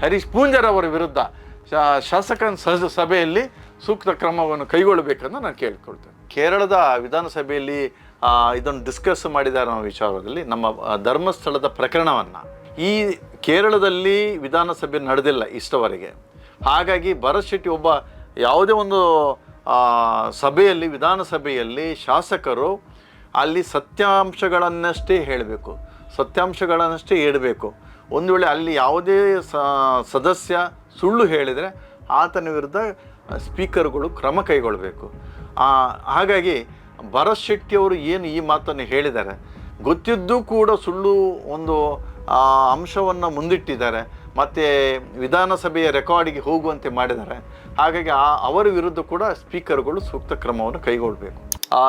ಹರೀಶ್ ಪೂಂಜರ್ ಅವರ ವಿರುದ್ಧ ಶಾ- ಶಾಸಕಾಂಗ ಸಹ ಸಭೆಯಲ್ಲಿ ಸೂಕ್ತ ಕ್ರಮವನ್ನು ಕೈಗೊಳ್ಳಬೇಕಂತ ನಾನು ಕೇಳಿಕೊಳ್ತೇನೆ. ಕೇರಳದ ವಿಧಾನಸಭೆಯಲ್ಲಿ ಇದನ್ನು ಡಿಸ್ಕಸ್ ಮಾಡಿದ್ದಾರೆ ಅನ್ನೋ ವಿಚಾರದಲ್ಲಿ ನಮ್ಮ ಧರ್ಮಸ್ಥಳದ ಪ್ರಕರಣವನ್ನು ಈ ಕೇರಳದಲ್ಲಿ ವಿಧಾನಸಭೆ ನಡೆದಿಲ್ಲ ಇಷ್ಟವರೆಗೆ. ಹಾಗಾಗಿ ಭರತ್ ಶೆಟ್ಟಿ ಒಬ್ಬ ಯಾವುದೇ ಒಂದು ಸಭೆಯಲ್ಲಿ, ವಿಧಾನಸಭೆಯಲ್ಲಿ ಶಾಸಕರು ಅಲ್ಲಿ ಸತ್ಯಾಂಶಗಳನ್ನಷ್ಟೇ ಹೇಳಬೇಕು. ಸತ್ಯಾಂಶಗಳನ್ನಷ್ಟೇ ಹೇಳಬೇಕು. ಒಂದು ವೇಳೆ ಅಲ್ಲಿ ಯಾವುದೇ ಸದಸ್ಯ ಸುಳ್ಳು ಹೇಳಿದರೆ ಆತನ ವಿರುದ್ಧ ಸ್ಪೀಕರ್ಗಳು ಕ್ರಮ ಕೈಗೊಳ್ಳಬೇಕು. ಹಾಗಾಗಿ ಭರತ್ ಶೆಟ್ಟಿಯವರು ಏನು ಈ ಮಾತನ್ನು ಹೇಳಿದ್ದಾರೆ? ಗೊತ್ತಿದ್ದೂ ಕೂಡ ಸುಳ್ಳು ಒಂದು ಅಂಶವನ್ನು ಮುಂದಿಟ್ಟಿದ್ದಾರೆ. ಮತ್ತು ವಿಧಾನಸಭೆಯ ರೆಕಾರ್ಡಿಗೆ ಹೋಗುವಂತೆ ಮಾಡಿದ್ದಾರೆ. ಹಾಗಾಗಿ ಆ, ಅವರ ವಿರುದ್ಧ ಕೂಡ ಸ್ಪೀಕರ್ಗಳು ಸೂಕ್ತ ಕ್ರಮವನ್ನು ಕೈಗೊಳ್ಳಬೇಕು.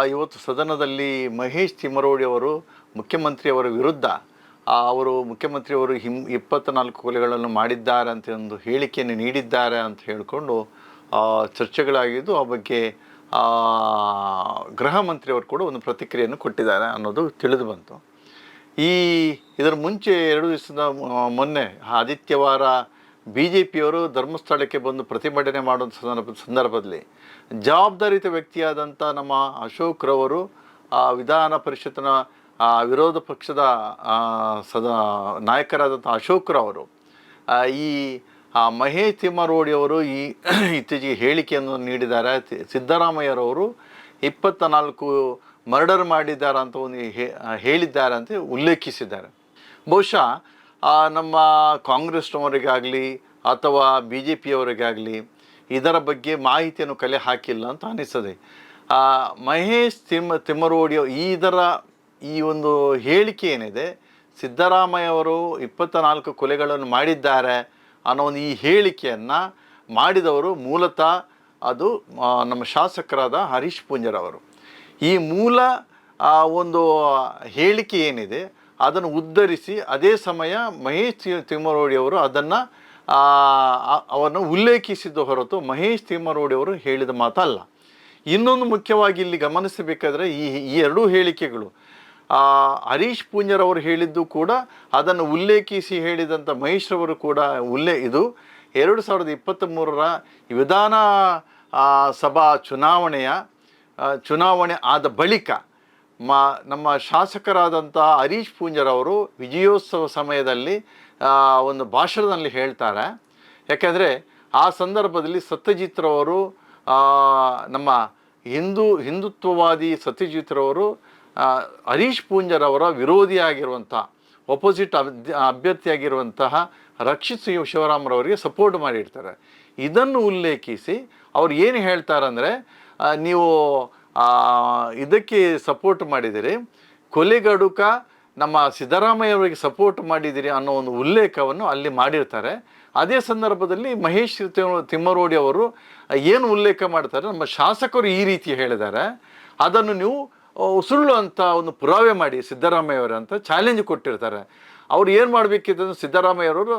ಇವತ್ತು ಸದನದಲ್ಲಿ ಮಹೇಶ್ ತಿಮರೋಡಿ ಅವರು ಮುಖ್ಯಮಂತ್ರಿಯವರ ವಿರುದ್ಧ ಅವರು ಮುಖ್ಯಮಂತ್ರಿಯವರು ಹಿಂ ಇಪ್ಪತ್ತ್ನಾಲ್ಕು ಕೊಲೆಗಳನ್ನು ಮಾಡಿದ್ದಾರೆ ಅಂತ ಒಂದು ಹೇಳಿಕೆಯನ್ನು ನೀಡಿದ್ದಾರೆ ಅಂತ ಹೇಳಿಕೊಂಡು ಚರ್ಚೆಗಳಾಗಿದ್ದು ಆ ಬಗ್ಗೆ ಗೃಹ ಮಂತ್ರಿಯವರು ಕೂಡ ಒಂದು ಪ್ರತಿಕ್ರಿಯೆಯನ್ನು ಕೊಟ್ಟಿದ್ದಾರೆ ಅನ್ನೋದು ತಿಳಿದು ಬಂತು. ಈ ಇದರ ಮುಂಚೆ ಎರಡು ದಿವಸದ ಮೊನ್ನೆ ಆದಿತ್ಯವಾರ ಬಿ ಜೆ ಪಿಯವರು ಧರ್ಮಸ್ಥಳಕ್ಕೆ ಬಂದು ಪ್ರತಿಭಟನೆ ಮಾಡುವಂಥ ಸಂದರ್ಭ ಸಂದರ್ಭದಲ್ಲಿ ಜವಾಬ್ದಾರಿತ ವ್ಯಕ್ತಿಯಾದಂಥ ನಮ್ಮ ಅಶೋಕ್ರವರು ವಿಧಾನ ಪರಿಷತ್ತಿನ ಆ, ವಿರೋಧ ಪಕ್ಷದ ಸದಾ ನಾಯಕರಾದಂಥ ಅಶೋಕ್ರವರು ಈ ಮಹೇಶ್ ತಿಮ್ಮರೋಡಿಯವರು ಈ ಇತ್ತೀಚೆಗೆ ಹೇಳಿಕೆಯನ್ನು ನೀಡಿದ್ದಾರೆ. ಸಿದ್ದರಾಮಯ್ಯರವರು ಇಪ್ಪತ್ತ ನಾಲ್ಕು ಮರ್ಡರ್ ಮಾಡಿದ್ದಾರೆ ಅಂತ ಒಂದು ಹೇಳಿದ್ದಾರೆ ಅಂತ ಉಲ್ಲೇಖಿಸಿದ್ದಾರೆ. ಬಹುಶಃ ನಮ್ಮ ಕಾಂಗ್ರೆಸ್ನವರಿಗಾಗಲಿ ಅಥವಾ ಬಿ ಜೆ ಪಿಯವರಿಗಾಗಲಿ ಇದರ ಬಗ್ಗೆ ಮಾಹಿತಿಯನ್ನು ಕಲೆ ಹಾಕಿಲ್ಲ ಅಂತ ಅನಿಸ್ತದೆ. ಮಹೇಶ್ ತಿಮ್ಮ ತಿಮ್ಮರೋಡಿಯ ಈ ಇದರ ಈ ಒಂದು ಹೇಳಿಕೆ ಏನಿದೆ ಸಿದ್ದರಾಮಯ್ಯ ಅವರು ಇಪ್ಪತ್ತ ನಾಲ್ಕು ಕೊಲೆಗಳನ್ನು ಮಾಡಿದ್ದಾರೆ ಅನ್ನೋ ಒಂದು ಈ ಹೇಳಿಕೆಯನ್ನು ಮಾಡಿದವರು ಮೂಲತಃ ಅದು ನಮ್ಮ ಶಾಸಕರಾದ ಹರೀಶ್ ಪೂಂಜರವರು. ಈ ಮೂಲ ಒಂದು ಹೇಳಿಕೆ ಏನಿದೆ, ಅದನ್ನು ಉದ್ಧರಿಸಿ ಅದೇ ಸಮಯ ಮಹೇಶ್ ತಿಮ್ಮರೋಡಿಯವರು ಅದನ್ನು ಅವನ್ನು ಉಲ್ಲೇಖಿಸಿದ್ದು ಹೊರತು ಮಹೇಶ್ ತಿಮ್ಮರೋಡಿ ಅವರು ಹೇಳಿದ ಮಾತಲ್ಲ. ಇನ್ನೊಂದು ಮುಖ್ಯವಾಗಿ ಇಲ್ಲಿ ಗಮನಿಸಬೇಕಾದ್ರೆ ಈ ಎರಡೂ ಹೇಳಿಕೆಗಳು ಹರೀಶ್ ಪೂಂಜರವರು ಹೇಳಿದ್ದು ಕೂಡ, ಅದನ್ನು ಉಲ್ಲೇಖಿಸಿ ಹೇಳಿದಂಥ ಮಹೇಶ್ರವರು ಕೂಡ ಉಲ್ಲೇ ಇದು. ಎರಡು ಸಾವಿರದ ಇಪ್ಪತ್ತ್ ಮೂರರ ವಿಧಾನ ಸಭಾ ಚುನಾವಣೆಯ ಚುನಾವಣೆ ಆದ ಬಳಿಕ ಮಾ, ನಮ್ಮ ಶಾಸಕರಾದಂಥ ಹರೀಶ್ ಪೂಂಜರವರು ವಿಜಯೋತ್ಸವ ಸಮಯದಲ್ಲಿ ಒಂದು ಭಾಷಣದಲ್ಲಿ ಹೇಳ್ತಾರೆ. ಯಾಕೆಂದರೆ ಆ ಸಂದರ್ಭದಲ್ಲಿ ಸತ್ಯಜಿತ್ರವರು ನಮ್ಮ ಹಿಂದೂ, ಹಿಂದುತ್ವವಾದಿ ಸತ್ಯಜಿತ್ರವರು ಹರೀಶ್ ಪೂಂಜರ್ ಅವರ ವಿರೋಧಿಯಾಗಿರುವಂಥ ಒಪೋಸಿಟ್ ಅಬ್ ಅಭ್ಯರ್ಥಿಯಾಗಿರುವಂತಹ ರಕ್ಷಿತ್ ಸಿಂಗ್ ಶಿವರಾಮ್ರವರಿಗೆ ಸಪೋರ್ಟ್ ಮಾಡಿರ್ತಾರೆ. ಇದನ್ನು ಉಲ್ಲೇಖಿಸಿ ಅವ್ರು ಏನು ಹೇಳ್ತಾರಂದರೆ ನೀವು ಇದಕ್ಕೆ ಸಪೋರ್ಟ್ ಮಾಡಿದಿರಿ ಕೊಲೆಗಡುಕ ನಮ್ಮ ಸಿದ್ದರಾಮಯ್ಯ ಅವರಿಗೆ ಸಪೋರ್ಟ್ ಮಾಡಿದಿರಿ ಅನ್ನೋ ಒಂದು ಉಲ್ಲೇಖವನ್ನು ಅಲ್ಲಿ ಮಾಡಿರ್ತಾರೆ. ಅದೇ ಸಂದರ್ಭದಲ್ಲಿ ಮಹೇಶ್ ತಿಮ್ಮ- ತಿಮ್ಮರೋಡಿ ಅವರು ಏನು ಉಲ್ಲೇಖ ಮಾಡ್ತಾರೆ, ನಮ್ಮ ಶಾಸಕರು ಈ ರೀತಿ ಹೇಳಿದ್ದಾರೆ. ಅದನ್ನು ನೀವು ಸುಳ್ಳು ಅಂತ ಒಂದು ಪುರಾವೆ ಮಾಡಿ ಸಿದ್ದರಾಮಯ್ಯವರು ಅಂತ ಚಾಲೆಂಜ್ ಕೊಟ್ಟಿರ್ತಾರೆ. ಅವ್ರು ಏನು ಮಾಡಬೇಕಿದ್ದು ಸಿದ್ದರಾಮಯ್ಯವರು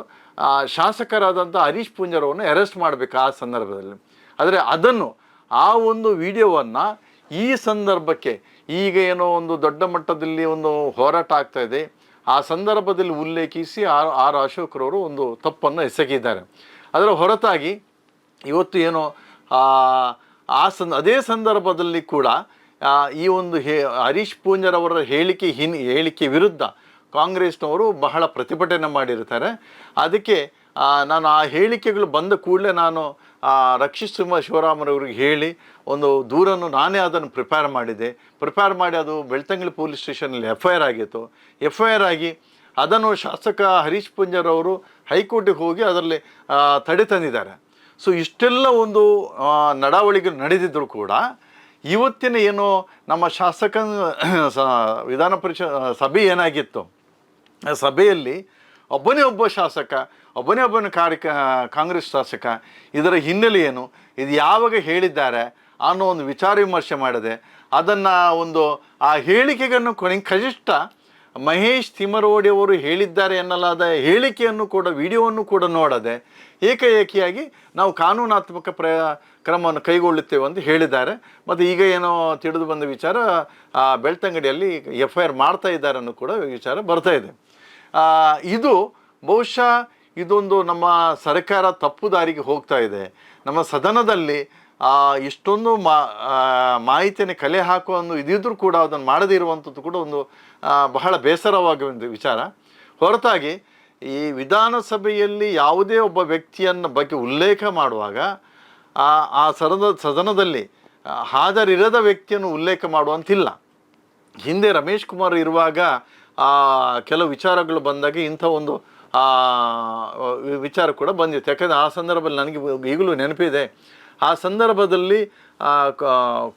ಶಾಸಕರಾದಂಥ ಹರೀಶ್ ಪೂಂಜರವನ್ನು ಅರೆಸ್ಟ್ ಮಾಡಬೇಕು ಆ ಸಂದರ್ಭದಲ್ಲಿ. ಆದರೆ ಅದನ್ನು ಆ ಒಂದು ವಿಡಿಯೋವನ್ನು ಈ ಸಂದರ್ಭಕ್ಕೆ ಈಗ ಏನೋ ಒಂದು ದೊಡ್ಡ ಮಟ್ಟದಲ್ಲಿ ಒಂದು ಹೋರಾಟ ಆಗ್ತಾ ಇದೆ. ಆ ಸಂದರ್ಭದಲ್ಲಿ ಉಲ್ಲೇಖಿಸಿ ಆರ್ ಆರ್ ಅಶೋಕ್ರವರು ಒಂದು ತಪ್ಪನ್ನು ಎಸಗಿದ್ದಾರೆ. ಅದರ ಹೊರತಾಗಿ ಇವತ್ತು ಏನೋ ಆ, ಸಂದ ಅದೇ ಸಂದರ್ಭದಲ್ಲಿ ಕೂಡ ಈ ಒಂದು ಹೇ, ಹರೀಶ್ ಪೂಂಜರವರ ಹೇಳಿಕೆ ಹಿನ್, ಹೇಳಿಕೆ ವಿರುದ್ಧ ಕಾಂಗ್ರೆಸ್ನವರು ಬಹಳ ಪ್ರತಿಭಟನೆ ಮಾಡಿರ್ತಾರೆ. ಅದಕ್ಕೆ ನಾನು ಆ ಹೇಳಿಕೆಗಳು ಬಂದ ಕೂಡಲೇ ನಾನು ರಕ್ಷಿತ್ ಸಿಂಹ ಶಿವರಾಮರವ್ರಿಗೆ ಹೇಳಿ ಒಂದು ದೂರನ್ನು ನಾನೇ ಅದನ್ನು ಪ್ರಿಪೇರ್ ಮಾಡಿದೆ. ಪ್ರಿಪೇರ್ ಮಾಡಿ ಅದು ಬೆಳ್ತಂಗಳಿ ಪೊಲೀಸ್ ಸ್ಟೇಷನಲ್ಲಿ ಎಫ್ ಐ ಆರ್ ಆಗಿತ್ತು. ಎಫ್ ಐ ಆರ್ ಆಗಿ ಅದನ್ನು ಶಾಸಕ ಹರೀಶ್ ಪುಂಜರವರು ಹೈಕೋರ್ಟಿಗೆ ಹೋಗಿ ಅದರಲ್ಲಿ ತಡೆ ತಂದಿದ್ದಾರೆ. ಸೊ ಇಷ್ಟೆಲ್ಲ ಒಂದು ನಡಾವಳಿಗಳು ನಡೆದಿದ್ದರೂ ಕೂಡ ಇವತ್ತಿನ ಏನು ನಮ್ಮ ಶಾಸಕ ವಿಧಾನ ಪರಿಷತ್ ಸಭೆ ಏನಾಗಿತ್ತು? ಸಭೆಯಲ್ಲಿ ಒಬ್ಬನೇ ಒಬ್ಬ ಶಾಸಕ, ಒಬ್ಬನೇ ಒಬ್ಬನ ಕಾರ್ಯ ಕಾಂಗ್ರೆಸ್ ಶಾಸಕ, ಇದರ ಹಿನ್ನೆಲೆ ಏನು? ಇದು ಯಾವಾಗ ಹೇಳಿದ್ದಾರೆ ಅನ್ನೋ ಒಂದು ವಿಚಾರ ವಿಮರ್ಶೆ ಮಾಡಿದೆ. ಅದನ್ನು ಒಂದು ಆ ಹೇಳಿಕೆಗನ್ನು ಕೊನೆ ಕನಿಷ್ಠ ಮಹೇಶ್ ತಿಮರೋಡಿ ಅವರು ಹೇಳಿದ್ದಾರೆ ಎನ್ನಲಾದ ಹೇಳಿಕೆಯನ್ನು ಕೂಡ ವಿಡಿಯೋವನ್ನು ಕೂಡ ನೋಡದೆ ಏಕಾಏಕಿಯಾಗಿ ನಾವು ಕಾನೂನಾತ್ಮಕ ಪ್ರ ಕ್ರಮವನ್ನು ಕೈಗೊಳ್ಳುತ್ತೇವೆ ಅಂತ ಹೇಳಿದ್ದಾರೆ. ಮತ್ತು ಈಗ ಏನೋ ತಿಳಿದು ಬಂದ ವಿಚಾರ ಆ, ಬೆಳ್ತಂಗಡಿಯಲ್ಲಿ ಎಫ್ ಐ ಆರ್ ಮಾಡ್ತಾ ಇದ್ದಾರೆ ಅನ್ನೋ ಕೂಡ ವಿಚಾರ ಬರ್ತಾ ಇದೆ. ಇದು ಬಹುಶಃ ಇದೊಂದು ನಮ್ಮ ಸರ್ಕಾರ ತಪ್ಪು ದಾರಿಗೆ ಹೋಗ್ತಾ ಇದೆ. ನಮ್ಮ ಸದನದಲ್ಲಿ ಇಷ್ಟೊಂದು ಮಾಹಿತಿಯನ್ನು ಕಲೆ ಹಾಕುವ ಒಂದು ಇದಿದ್ರೂ ಕೂಡ ಅದನ್ನು ಮಾಡದೇ ಇರುವಂಥದ್ದು ಕೂಡ ಒಂದು ಬಹಳ ಬೇಸರವಾಗಿ ಒಂದು ವಿಚಾರ. ಹೊರತಾಗಿ ಈ ವಿಧಾನಸಭೆಯಲ್ಲಿ ಯಾವುದೇ ಒಬ್ಬ ವ್ಯಕ್ತಿಯನ್ನು ಬಗ್ಗೆ ಉಲ್ಲೇಖ ಮಾಡುವಾಗ, ಆ ಸದನ, ಸದನದಲ್ಲಿ ಹಾಜರಿರದ ವ್ಯಕ್ತಿಯನ್ನು ಉಲ್ಲೇಖ ಮಾಡುವಂತಿಲ್ಲ. ಹಿಂದೆ ರಮೇಶ್ ಕುಮಾರ್ ಇರುವಾಗ ಕೆಲವು ವಿಚಾರಗಳು ಬಂದಾಗ ಇಂಥ ಒಂದು ವಿಚಾರ ಕೂಡ ಬಂದಿತ್ತು. ಯಾಕಂದರೆ ಆ ಸಂದರ್ಭದಲ್ಲಿ ನನಗೆ ಈಗಲೂ ನೆನಪಿದೆ. ಆ ಸಂದರ್ಭದಲ್ಲಿ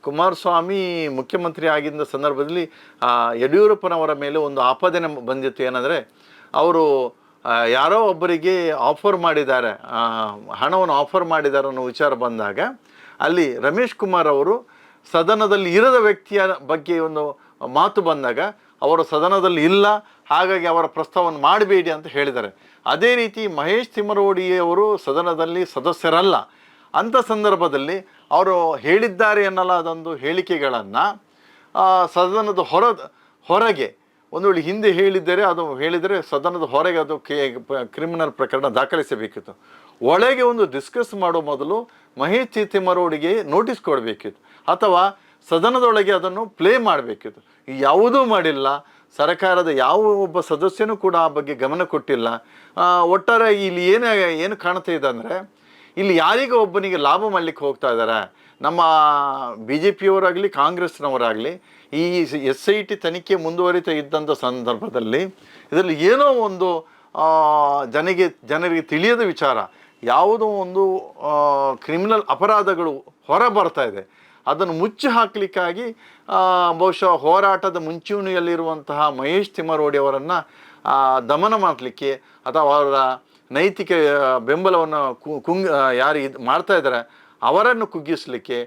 ಕುಮಾರಸ್ವಾಮಿ ಮುಖ್ಯಮಂತ್ರಿ ಆಗಿದ್ದ ಸಂದರ್ಭದಲ್ಲಿ ಯಡಿಯೂರಪ್ಪನವರ ಮೇಲೆ ಒಂದು ಆಪಾದನೆ ಬಂದಿತ್ತು. ಏನಂದರೆ, ಅವರು ಯಾರೋ ಒಬ್ಬರಿಗೆ ಆಫರ್ ಮಾಡಿದ್ದಾರೆ ಹಣವನ್ನು ಆಫರ್ ಮಾಡಿದ್ದಾರೆ ಅನ್ನೋ ವಿಚಾರ ಬಂದಾಗ, ಅಲ್ಲಿ ರಮೇಶ್ ಕುಮಾರ್ ಅವರು ಸದನದಲ್ಲಿ ಇರದ ವ್ಯಕ್ತಿಯ ಬಗ್ಗೆ ಒಂದು ಮಾತು ಬಂದಾಗ, ಅವರು ಸದನದಲ್ಲಿ ಇಲ್ಲ, ಹಾಗಾಗಿ ಅವರ ಪ್ರಸ್ತಾವವನ್ನು ಮಾಡಬೇಡಿ ಅಂತ ಹೇಳಿದ್ದಾರೆ. ಅದೇ ರೀತಿ ಮಹೇಶ್ ತಿಮ್ಮರೋಡಿಯವರು ಸದನದಲ್ಲಿ ಸದಸ್ಯರಲ್ಲ. ಅಂಥ ಸಂದರ್ಭದಲ್ಲಿ ಅವರು ಹೇಳಿದ್ದಾರೆ ಎನ್ನಲ್ಲ ಅದೊಂದು ಹೇಳಿಕೆಗಳನ್ನು ಸದನದ ಹೊರ, ಹೊರಗೆ, ಒಂದು ವೇಳೆ ಹಿಂದೆ ಹೇಳಿದ್ದರೆ ಅದು ಹೇಳಿದರೆ ಸದನದ ಹೊರಗೆ ಅದು ಕ್ರಿಮಿನಲ್ ಪ್ರಕರಣ ದಾಖಲಿಸಬೇಕಿತ್ತು. ಒಳಗೆ ಒಂದು ಡಿಸ್ಕಸ್ ಮಾಡೋ ಮೊದಲು ಮಹೇಶ್ ಚೀತಿಮರೋಡಿಗೆ ನೋಟಿಸ್ ಕೊಡಬೇಕಿತ್ತು. ಅಥವಾ ಸದನದೊಳಗೆ ಅದನ್ನು ಪ್ಲೇ ಮಾಡಬೇಕಿತ್ತು. ಯಾವುದೂ ಮಾಡಿಲ್ಲ. ಸರ್ಕಾರದ ಯಾವ ಒಬ್ಬ ಸದಸ್ಯನೂ ಕೂಡ ಆ ಬಗ್ಗೆ ಗಮನ ಕೊಟ್ಟಿಲ್ಲ. ಒಟ್ಟಾರೆ ಇಲ್ಲಿ ಏನೇ, ಏನು ಕಾಣ್ತಾ ಇದೆ ಅಂದರೆ ಇಲ್ಲಿ ಯಾರಿಗೋ ಒಬ್ಬನಿಗೆ ಲಾಭ ಮಾಡಲಿಕ್ಕೆ ಹೋಗ್ತಾ ಇದ್ದಾರೆ ನಮ್ಮ ಬಿ ಜೆ ಪಿಯವರಾಗಲಿ ಕಾಂಗ್ರೆಸ್ನವರಾಗಲಿ, ಈ ಎಸ್ ಐ ಟಿ ತನಿಖೆ ಮುಂದುವರಿತಾ ಇದ್ದಂಥ ಸಂದರ್ಭದಲ್ಲಿ ಇದರಲ್ಲಿ ಏನೋ ಒಂದು ಜನಗೆ, ಜನರಿಗೆ ತಿಳಿಯದ ವಿಚಾರ. ಯಾವುದೋ ಒಂದು ಕ್ರಿಮಿನಲ್ ಅಪರಾಧಗಳು ಹೊರ ಬರ್ತಾ ಇದೆ. ಅದನ್ನು ಮುಚ್ಚಿ ಹಾಕಲಿಕ್ಕಾಗಿ ಬಹುಶಃ ಹೋರಾಟದ ಮುಂಚೂಣಿಯಲ್ಲಿರುವಂತಹ ಮಹೇಶ್ ತಿಮ್ಮರೋಡಿ ಅವರನ್ನು ದಮನ ಮಾಡಲಿಕ್ಕೆ ಅಥವಾ ಅವರ ನೈತಿಕ ಬೆಂಬಲವನ್ನು ಕುಂಗ್ ಯಾರು ಇದು ಮಾಡ್ತಾ ಇದ್ದಾರೆ ಅವರನ್ನು ಕುಗ್ಗಿಸಲಿಕ್ಕೆ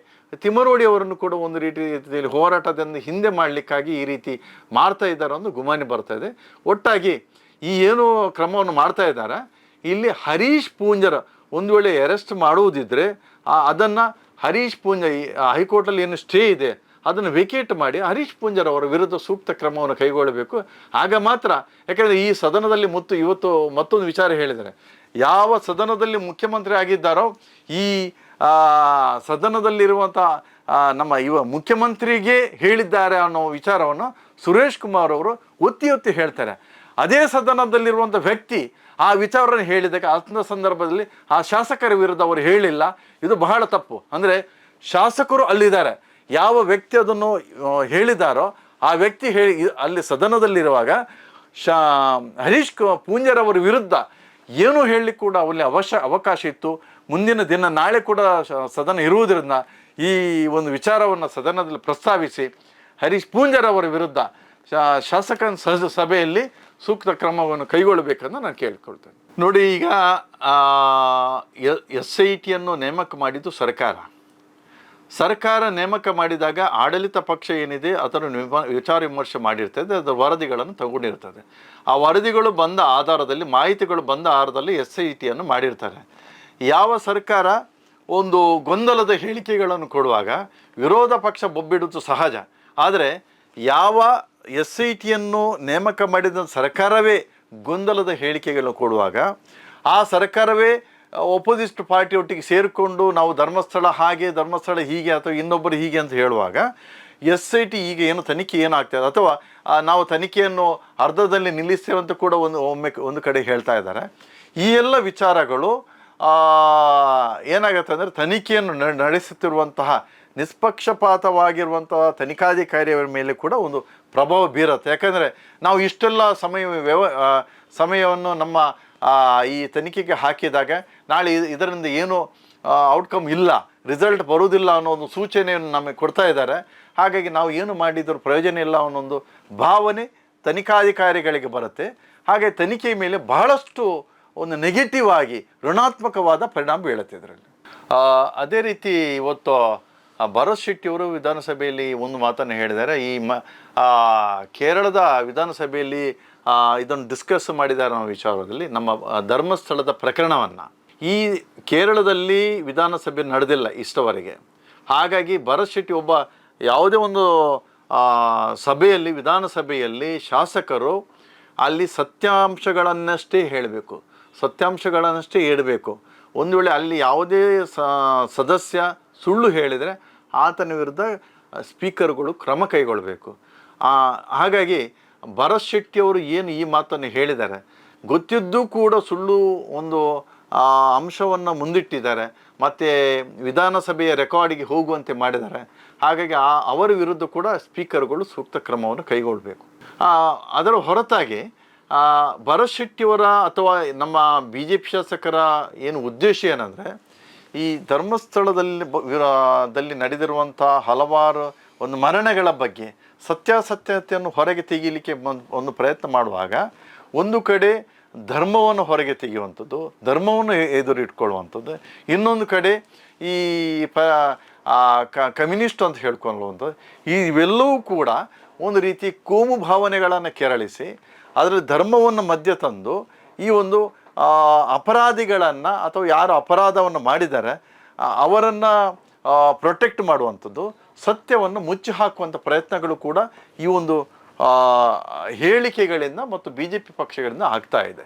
ತಿಮರೋಡಿ ಅವರನ್ನು ಕೂಡ ಒಂದು ರೀತಿಯಲ್ಲಿ ಹೋರಾಟದಿಂದ ಹಿಂದೆ ಮಾಡಲಿಕ್ಕಾಗಿ ಈ ರೀತಿ ಮಾಡ್ತಾ ಇದ್ದಾರೆ ಒಂದು ಗುಮಾನಿ ಬರ್ತಾ ಇದೆ. ಒಟ್ಟಾಗಿ ಈ ಏನು ಕ್ರಮವನ್ನು ಮಾಡ್ತಾ ಇದ್ದಾರೆ. ಇಲ್ಲಿ ಹರೀಶ್ ಪೂಂಜರ ಒಂದು ವೇಳೆ ಅರೆಸ್ಟ್ ಮಾಡುವುದಿದ್ದರೆ ಅದನ್ನು ಹರೀಶ್ ಪೂಂಜ ಈ ಹೈಕೋರ್ಟಲ್ಲಿ ಏನು ಸ್ಟೇ ಇದೆ ಅದನ್ನು ವೆಕೇಟ್ ಮಾಡಿ ಹರೀಶ್ ಪೂಂಜರ್ ಅವರ ವಿರುದ್ಧ ಸೂಕ್ತ ಕ್ರಮವನ್ನು ಕೈಗೊಳ್ಳಬೇಕು. ಆಗ ಮಾತ್ರ, ಯಾಕಂದರೆ ಈ ಸದನದಲ್ಲಿ ಮತ್ತು ಇವತ್ತು ಮತ್ತೊಂದು ವಿಚಾರ ಹೇಳಿದರೆ ಯಾವ ಸದನದಲ್ಲಿ ಮುಖ್ಯಮಂತ್ರಿ ಆಗಿದ್ದಾರೋ, ಈ ಸದನದಲ್ಲಿರುವಂಥ ನಮ್ಮ ಇವ ಮುಖ್ಯಮಂತ್ರಿಗೆ ಹೇಳಿದ್ದಾರೆ ಅನ್ನೋ ವಿಚಾರವನ್ನು ಸುರೇಶ್ ಕುಮಾರ್ ಅವರು ಒತ್ತಿ ಒತ್ತಿ ಹೇಳ್ತಾರೆ. ಅದೇ ಸದನದಲ್ಲಿರುವಂಥ ವ್ಯಕ್ತಿ ಆ ವಿಚಾರವನ್ನು ಹೇಳಿದಾಗ ಅಂಥ ಸಂದರ್ಭದಲ್ಲಿ ಆ ಶಾಸಕರ ವಿರುದ್ಧ ಅವರು ಹೇಳಿಲ್ಲ. ಇದು ಬಹಳ ತಪ್ಪು. ಅಂದರೆ ಶಾಸಕರು ಅಲ್ಲಿದ್ದಾರೆ. ಯಾವ ವ್ಯಕ್ತಿ ಅದನ್ನು ಹೇಳಿದಾರೋ ಆ ವ್ಯಕ್ತಿ ಹೇಳಿ ಅಲ್ಲಿ ಸದನದಲ್ಲಿರುವಾಗ ಶಾ, ಹರೀಶ್ ಪೂಂಜರವರ ವಿರುದ್ಧ ಏನು ಹೇಳಲಿಕ್ಕೆ ಕೂಡ ಅವಲ್ಲಿ ಅವಶ್ಯ ಅವಕಾಶ ಇತ್ತು. ಮುಂದಿನ ದಿನ ನಾಳೆ ಕೂಡ ಸದನ ಇರುವುದರಿಂದ ಈ ಒಂದು ವಿಚಾರವನ್ನು ಸದನದಲ್ಲಿ ಪ್ರಸ್ತಾವಿಸಿ ಹರೀಶ್ ಪೂಂಜರವರ ವಿರುದ್ಧ ಶಾಸಕ ಸಭೆಯಲ್ಲಿ ಸೂಕ್ತ ಕ್ರಮವನ್ನು ಕೈಗೊಳ್ಳಬೇಕಂತ ನಾನು ಕೇಳಿಕೊಳ್ತೇನೆ. ನೋಡಿ ಈಗ ಎಸ್ ಐ ಟಿಯನ್ನು ನೇಮಕ ಮಾಡಿದ್ದು ಸರ್ಕಾರ. ಸರ್ಕಾರ ನೇಮಕ ಮಾಡಿದಾಗ ಆಡಳಿತ ಪಕ್ಷ ಏನಿದೆ, ಅದನ್ನು ವಿಚಾರ ವಿಮರ್ಶೆ ಮಾಡಿರ್ತದೆ ಅದರ ವರದಿಗಳನ್ನು ತಗೊಂಡಿರ್ತದೆ. ಆ ವರದಿಗಳು ಬಂದ ಆಧಾರದಲ್ಲಿ, ಮಾಹಿತಿಗಳು ಬಂದ ಆಧಾರದಲ್ಲಿ ಎಸ್ ಐ ಟಿಯನ್ನು ಮಾಡಿರ್ತಾರೆ. ಯಾವ ಸರ್ಕಾರ ಒಂದು ಗೊಂದಲದ ಹೇಳಿಕೆಗಳನ್ನು ಕೊಡುವಾಗ ವಿರೋಧ ಪಕ್ಷ ಬೊಬ್ಬಿಡುವುದು ಸಹಜ. ಆದರೆ ಯಾವ ಎಸ್ ಐ ಟಿಯನ್ನು ನೇಮಕ ಮಾಡಿದ ಸರ್ಕಾರವೇ ಗೊಂದಲದ ಹೇಳಿಕೆಗಳನ್ನು ಕೊಡುವಾಗ, ಆ ಸರ್ಕಾರವೇ ಒಪೋಸಿಸ್ಟ್ ಪಾರ್ಟಿಯೊಟ್ಟಿಗೆ ಸೇರಿಕೊಂಡು ನಾವು ಧರ್ಮಸ್ಥಳ ಹಾಗೆ, ಧರ್ಮಸ್ಥಳ ಹೀಗೆ ಅಥವಾ ಇನ್ನೊಬ್ಬರು ಹೀಗೆ ಅಂತ ಹೇಳುವಾಗ ಎಸ್ ಐ ಟಿ ಈಗ ಏನು ತನಿಖೆ ಏನಾಗ್ತದೆ ಅಥವಾ ನಾವು ತನಿಖೆಯನ್ನು ಅರ್ಧದಲ್ಲಿ ನಿಲ್ಲಿಸ್ತೇವೆ ಅಂತ ಕೂಡ ಒಂದು ಒಮ್ಮೆ ಒಂದು ಕಡೆ ಹೇಳ್ತಾ ಇದ್ದಾರೆ. ಈ ಎಲ್ಲ ವಿಚಾರಗಳು ಏನಾಗುತ್ತೆ ಅಂದರೆ ತನಿಖೆಯನ್ನು ನಡೆಸುತ್ತಿರುವಂತಹ ನಿಷ್ಪಕ್ಷಪಾತವಾಗಿರುವಂತಹ ತನಿಖಾಧಿಕಾರಿಯವರ ಮೇಲೆ ಕೂಡ ಒಂದು ಪ್ರಭಾವ ಬೀರುತ್ತೆ. ಯಾಕಂದರೆ ನಾವು ಇಷ್ಟೆಲ್ಲ ಸಮಯ ವ್ಯವ ಸಮಯವನ್ನು ನಮ್ಮ ಈ ತನಿಖೆಗೆ ಹಾಕಿದಾಗ ನಾಳೆ ಇದರಿಂದ ಏನು ಔಟ್ಕಮ್ ಇಲ್ಲ ರಿಸಲ್ಟ್ ಬರುವುದಿಲ್ಲ ಅನ್ನೋ ಒಂದು ಸೂಚನೆಯನ್ನು ನಮಗೆ ಕೊಡ್ತಾ ಇದ್ದಾರೆ. ಹಾಗಾಗಿ ನಾವು ಏನು ಮಾಡಿದ್ರು ಪ್ರಯೋಜನ ಇಲ್ಲ ಅನ್ನೋದು ಭಾವನೆ ತನಿಖಾಧಿಕಾರಿಗಳಿಗೆ ಬರುತ್ತೆ. ಹಾಗೆ ತನಿಖೆ ಮೇಲೆ ಬಹಳಷ್ಟು ಒಂದು ನೆಗೆಟಿವ್ ಆಗಿ ಋಣಾತ್ಮಕವಾದ ಪರಿಣಾಮ ಬೀಳುತ್ತೆ ಇದರಲ್ಲಿ. ಅದೇ ರೀತಿ ಇವತ್ತು ಭರತ್ ಶೆಟ್ಟಿಯವರು ವಿಧಾನಸಭೆಯಲ್ಲಿ ಒಂದು ಮಾತನ್ನು ಹೇಳಿದ್ದಾರೆ. ಈ ಮ ಕೇರಳದ ವಿಧಾನಸಭೆಯಲ್ಲಿ ಇದನ್ನು ಡಿಸ್ಕಸ್ ಮಾಡಿದ್ದಾರೆ ಅನ್ನೋ ವಿಚಾರದಲ್ಲಿ ನಮ್ಮ ಧರ್ಮಸ್ಥಳದ ಪ್ರಕರಣವನ್ನು ಈ ಕೇರಳದಲ್ಲಿ ವಿಧಾನಸಭೆ ನಡೆದಿಲ್ಲ ಇಷ್ಟವರೆಗೆ. ಹಾಗಾಗಿ ಭರತ್ ಶೆಟ್ಟಿ ಒಬ್ಬ ಯಾವುದೇ ಒಂದು ಸಭೆಯಲ್ಲಿ, ವಿಧಾನಸಭೆಯಲ್ಲಿ ಶಾಸಕರು ಅಲ್ಲಿ ಸತ್ಯಾಂಶಗಳನ್ನಷ್ಟೇ ಹೇಳಬೇಕು. ಸತ್ಯಾಂಶಗಳನ್ನಷ್ಟೇ ಹೇಳಬೇಕು. ಒಂದು ವೇಳೆ ಅಲ್ಲಿ ಯಾವುದೇ ಸದಸ್ಯ ಸುಳ್ಳು ಹೇಳಿದರೆ ಆತನ ವಿರುದ್ಧ ಸ್ಪೀಕರ್ಗಳು ಕ್ರಮ ಕೈಗೊಳ್ಳಬೇಕು ಹಾಗಾಗಿ ಭರತ್ ಶೆಟ್ಟಿ ಅವರು ಏನು ಈ ಮಾತನ್ನು ಹೇಳಿದ್ದಾರೆ? ಗೊತ್ತಿದ್ದೂ ಕೂಡ ಸುಳ್ಳು ಒಂದು ಅಂಶವನ್ನು ಮುಂದಿಟ್ಟಿದ್ದಾರೆ. ಮತ್ತು ವಿಧಾನಸಭೆಯ ರೆಕಾರ್ಡಿಗೆ ಹೋಗುವಂತೆ ಮಾಡಿದ್ದಾರೆ. ಹಾಗಾಗಿ ಆ, ಅವರ ವಿರುದ್ಧ ಕೂಡ ಸ್ಪೀಕರ್ಗಳು ಸೂಕ್ತ ಕ್ರಮವನ್ನು ಕೈಗೊಳ್ಳಬೇಕು ಅದರ ಹೊರತಾಗಿ ಭರತ್ ಶೆಟ್ಟಿಯವರ ಅಥವಾ ನಮ್ಮ ಬಿ ಜೆ ಪಿ ಶಾಸಕರ ಏನು ಉದ್ದೇಶ ಏನಂದರೆ ಈ ಧರ್ಮಸ್ಥಳದಲ್ಲಿ ದಲ್ಲಿ ನಡೆದಿರುವಂಥ ಹಲವಾರು ಒಂದು ಮರಣಗಳ ಬಗ್ಗೆ ಸತ್ಯಾಸತ್ಯತೆಯನ್ನು ಹೊರಗೆ ತೆಗೀಲಿಕ್ಕೆ ಒಂದು ಪ್ರಯತ್ನ ಮಾಡುವಾಗ ಒಂದು ಕಡೆ ಧರ್ಮವನ್ನು ಹೊರಗೆ ತೆಗೆಯುವಂಥದ್ದು, ಧರ್ಮವನ್ನು ಎದುರಿಟ್ಕೊಳ್ಳುವಂಥದ್ದು, ಇನ್ನೊಂದು ಕಡೆ ಈ ಪ ಕಮ್ಯುನಿಸ್ಟ್ ಅಂತ ಹೇಳ್ಕೊಳ್ಳುವಂಥದ್ದು, ಇವೆಲ್ಲವೂ ಕೂಡ ಒಂದು ರೀತಿ ಕೋಮು ಭಾವನೆಗಳನ್ನು ಕೆರಳಿಸಿ, ಅದರಲ್ಲಿ ಧರ್ಮವನ್ನು ಮಧ್ಯ ತಂದು ಈ ಒಂದು ಅಪರಾಧಿಗಳನ್ನು ಅಥವಾ ಯಾರು ಅಪರಾಧವನ್ನು ಮಾಡಿದ್ದಾರೆ ಅವರನ್ನು ಪ್ರೊಟೆಕ್ಟ್ ಮಾಡುವಂಥದ್ದು, ಸತ್ಯವನ್ನು ಮುಚ್ಚಿ ಹಾಕುವಂಥ ಪ್ರಯತ್ನಗಳು ಕೂಡ ಈ ಒಂದು ಹೇಳಿಕೆಗಳಿಂದ ಮತ್ತು ಬಿ ಜೆ ಪಿ ಪಕ್ಷಗಳಿಂದ ಆಗ್ತಾ ಇದೆ.